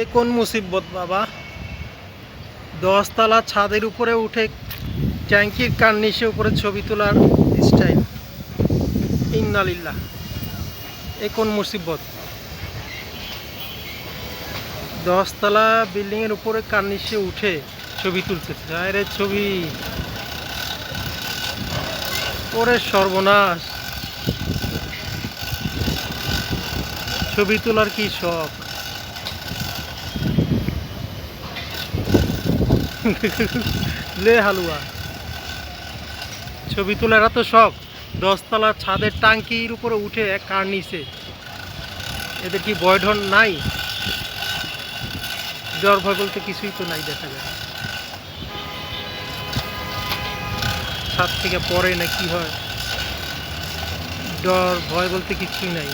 এ কোন মুসিবত, বাবা? দশতলা ছাদের উপরে উঠে ট্যাঙ্কির কার্নিশে উপরে ছবি তোলার স্টাইল। ইন্নালিল্লাহ। এ কোন মুসিবত? দশতলা বিল্ডিং এর উপরে কার্নিশে উঠে ছবি তুলছে আরে ছবি। ওরে সর্বনাশ। ছবি তোলার কি শখ? লে হালুয়া। ছবি তোলার এত শখ, দশতলা ছাদের টাঙ্কির উপরে উঠে কার নিচে। এদের কি ভয় ঢন নাই ভয় বলতে কিছুই তো নাই দেখা যায়। ছাদ থেকে পরে না কি হয়? ডর ভয় বলতে কিছুই নাই।